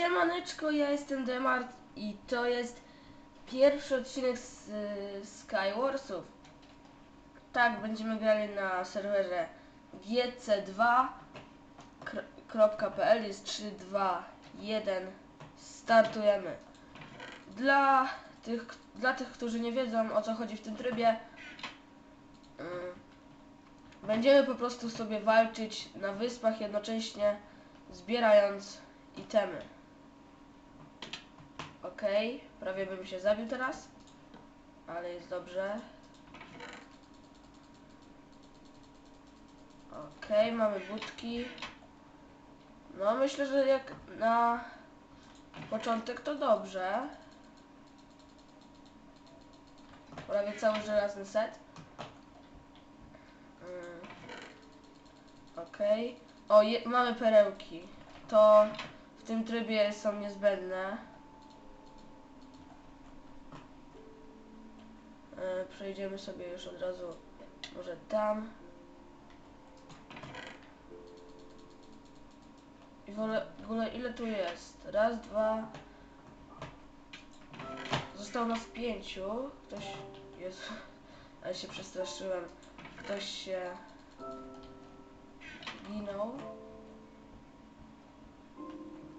Siemaneczko, ja jestem Demart i to jest pierwszy odcinek z y, Skywarsów. Tak, będziemy grali na serwerze gc2.pl jest 3, 2, 1 startujemy. Dla tych, dla tych, którzy nie wiedzą o co chodzi w tym trybie y, będziemy po prostu sobie walczyć na wyspach jednocześnie zbierając itemy. Okej, prawie bym się zabił teraz, ale jest dobrze. Okej, mamy budki. No myślę, że jak na początek to dobrze. Prawie cały żelazny set. Mm. Okej. O, je, mamy perełki. To w tym trybie są niezbędne. Przejdziemy sobie już od razu może tam. I w ogóle, ile tu jest? Raz, dwa. Zostało nas pięciu. Ktoś jest. Ale się przestraszyłem. Ktoś się ginął.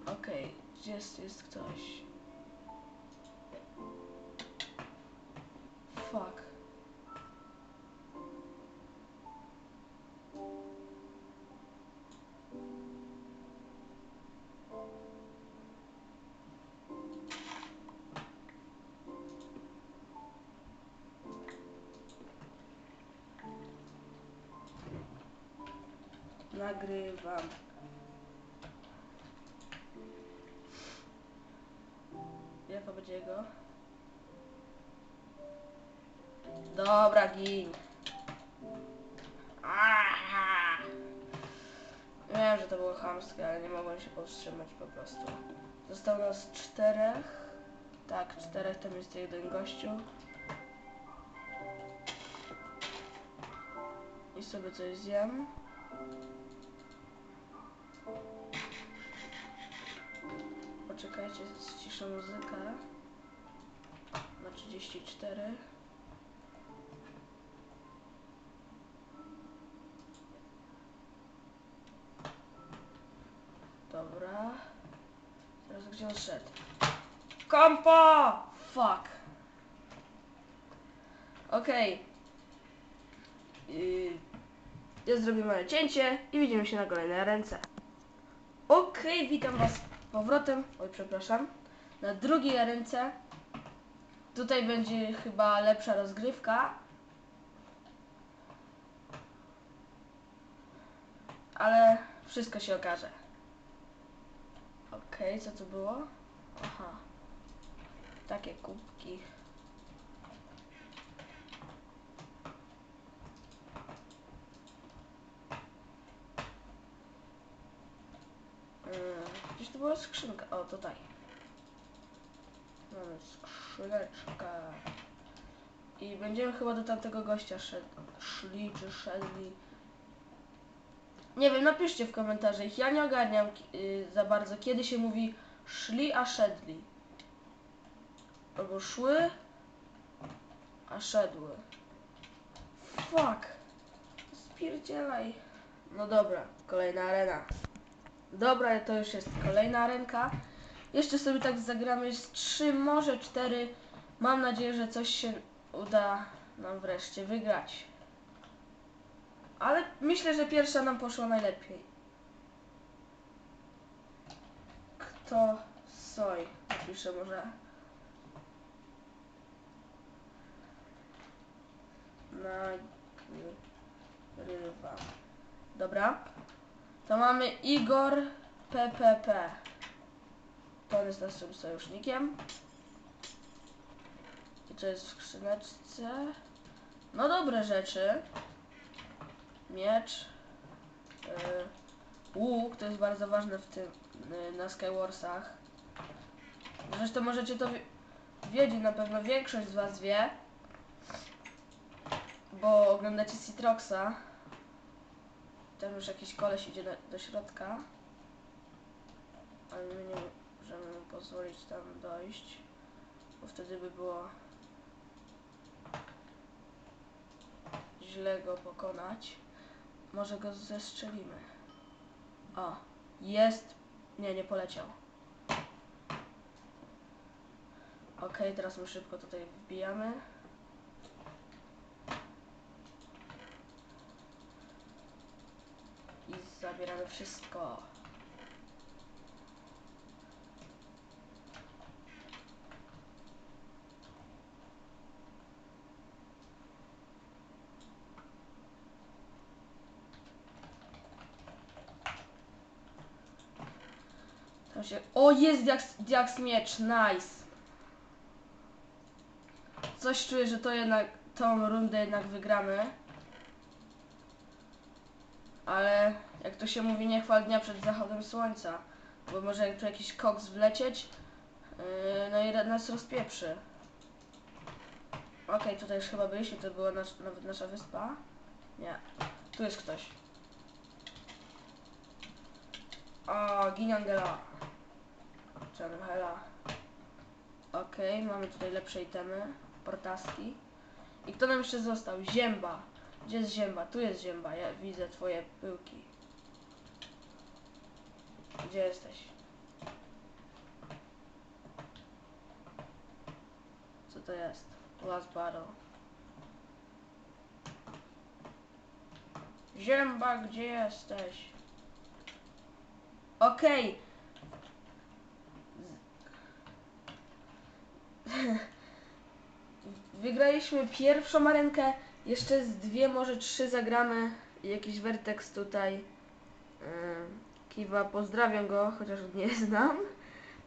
Okej, gdzie jest, jest ktoś? Fuck. Nagrywam. Jaka będzie jego? Dobra, gin. Wiem, że to było chamskie, ale nie mogłem się powstrzymać po prostu. Zostało nas czterech. Tak, czterech, tam jest jeden gościu. I sobie coś zjem. Poczekajcie, ściszę muzykę. Na 34. Dobra. Teraz gdzie on szedł? Kompo! Fuck. Okej. Yy, ja zrobię małe cięcie i widzimy się na kolejnej ręce. Okej, witam was powrotem. Oj, przepraszam. Na drugiej ręce. Tutaj będzie chyba lepsza rozgrywka. Ale wszystko się okaże. Okej, co to było? Aha. Takie kubki. Yy, Gdzieś tu była skrzynka. O, tutaj. Mamy skrzyneczkę. I będziemy chyba do tamtego gościa szli czy szedli. Nie wiem, napiszcie w komentarzach. Ja nie ogarniam yy, za bardzo, kiedy się mówi szli, a szedli. Albo szły, a szedły. Fuck. Spierdzielaj. No dobra, kolejna arena. Dobra, to już jest kolejna ręka. Jeszcze sobie tak zagramy z trzy, może cztery. Mam nadzieję, że coś się uda nam wreszcie wygrać. Ale myślę, że pierwsza nam poszła najlepiej. Kto soj? Napiszę może. Nagrywam. Dobra. To mamy Igor PPP. To on jest naszym sojusznikiem. I to jest w skrzyneczce. No dobre rzeczy. Miecz. Yy, łuk, to jest bardzo ważne w tym, yy, na Skywarsach. Zresztą możecie to wie- wiedzieć, na pewno większość z was wie. Bo oglądacie Citroxa. Tam już jakiś koleś idzie do, do środka. Ale my nie możemy tam dojść, bo wtedy by było źle go pokonać. Może go zestrzelimy. O, jest. Nie, nie poleciał. Okej, teraz my szybko tutaj wbijamy. I zabieramy wszystko. Tam się... O, jest Diaks, Diaks miecz, nice. Coś czuję, że to jednak, tą rundę jednak wygramy. Ale jak to się mówi, nie chwal dnia przed zachodem słońca. Bo może tu jakiś koks wlecieć, yy, no i nas rozpieprzy. Okej, tutaj już chyba byliśmy, to była nasz, nawet nasza wyspa. Nie, tu jest ktoś. O, gin Angela. Czy. Okej, mamy tutaj lepsze itemy. Portaski. I kto nam jeszcze został? Zięba. Gdzie jest zięba? Tu jest zięba. Ja widzę twoje pyłki. Gdzie jesteś? Co to jest? Last battle. Zięba, gdzie jesteś? Okej. Wygraliśmy pierwszą arenkę, jeszcze z dwie, może trzy zagramy. Jakiś Vertex tutaj. Yy, Kiwa, pozdrawiam go, chociaż nie znam.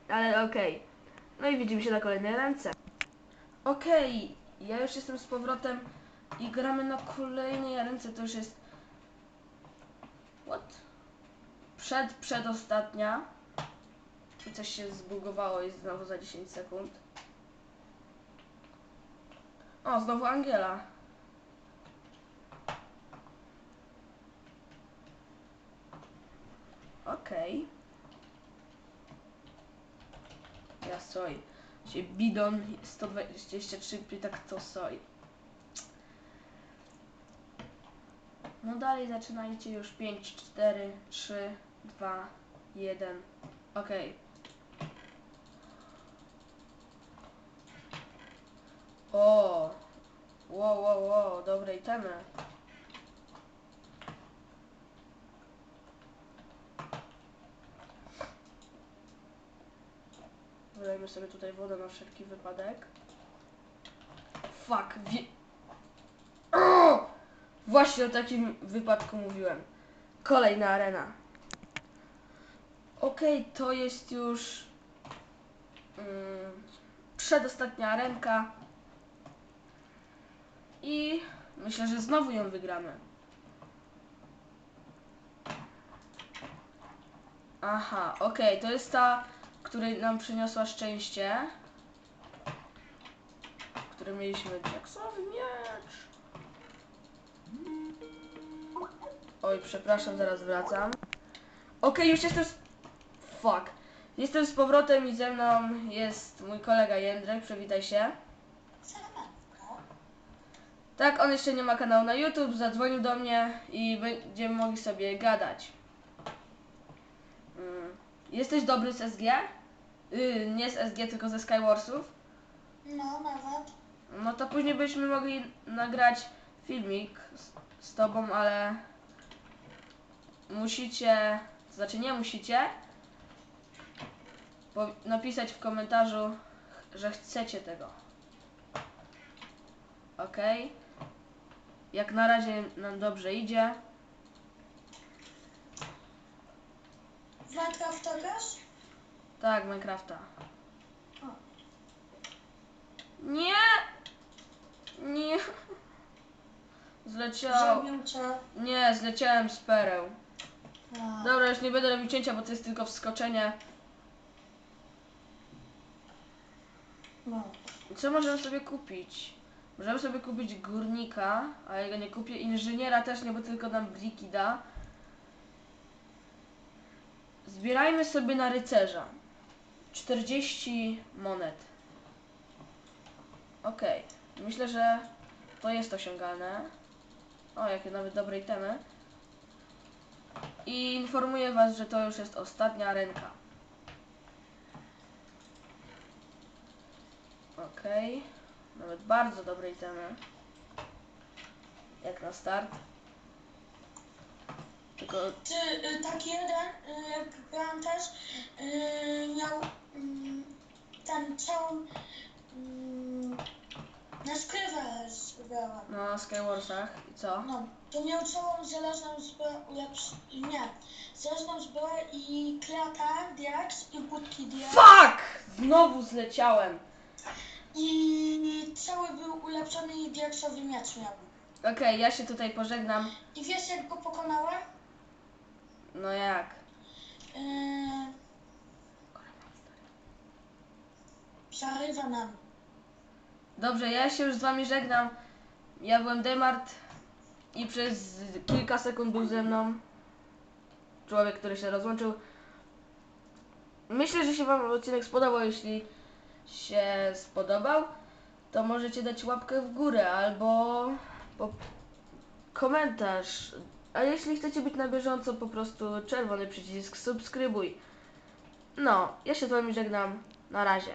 Ale okej. No i widzimy się na kolejnej ręce. Okej, ja już jestem z powrotem i gramy na kolejnej ręce. To już jest. What? Przed, przedostatnia. I coś się zbugowało i znowu za 10 sekund. O, znowu Angela. Okej. Ja soj. Się bidon 123 tak to soj. No dalej zaczynajcie już 5, 4, 3, 2, 1. Okej. O! Wow, wow, wow, dobre itemy. Wylejmy sobie tutaj wodę na wszelki wypadek. Fuck, wie... O! Właśnie o takim wypadku mówiłem. Kolejna arena. Okej, to jest już mm, przedostatnia arenka. I myślę, że znowu ją wygramy. Aha, okej, to jest ta, której nam przyniosła szczęście. Które mieliśmy Jacksowy miecz. Oj, przepraszam, zaraz wracam. Okej, już jestem z... Fuck. Jestem z powrotem i ze mną jest mój kolega Jędrek, przywitaj się. Tak, on jeszcze nie ma kanału na YouTube, zadzwonił do mnie i będziemy mogli sobie gadać. Jesteś dobry z SG? Yy, nie z SG, tylko ze Skywarsów? No, nawet. No to później byśmy mogli nagrać filmik z, z tobą, ale musicie, to znaczy nie musicie, napisać w komentarzu, że chcecie tego. Ok? Jak na razie nam dobrze idzie. W Minecrafta też? Tak, Minecrafta. O. Nie! Nie! Zleciał. Cię. Nie, zleciałem z pereł. A, Dobra, już nie będę robił cięcia, bo to jest tylko wskoczenie. No. Co możemy sobie kupić? Możemy sobie kupić górnika, ale ja go nie kupię. Inżyniera też nie, bo tylko nam bliki da. Zbierajmy sobie na rycerza. 40 monet. Okej. Myślę, że to jest osiągalne. O, jakie nawet dobre itemy. I informuję Was, że to już jest ostatnia ręka. Okej. Nawet bardzo dobre itemy. Jak na start. Tylko Ty, taki jeden, y, jak grałem też, y, miał mm, ten całą mm, na skrywę zbrałem. na Skywarsach i co? No, to miał całą żelazną zbroję, nie, żelazną zbroję i klata, diaks i budki diaks. Fuck! Znowu zleciałem. I cały był ulepszony i diaksowy miecz miał. Okej, ja się tutaj pożegnam. I wiesz jak go pokonałem? No jak? Yy... Przerywa nam. Dobrze, ja się już z wami żegnam. Ja byłem Demart i przez kilka sekund był ze mną człowiek, który się rozłączył. Myślę, że się wam odcinek spodobał. Jeśli się spodobał, to możecie dać łapkę w górę albo komentarz. A jeśli chcecie być na bieżąco, po prostu czerwony przycisk subskrybuj. No, ja się z wami żegnam. Na razie.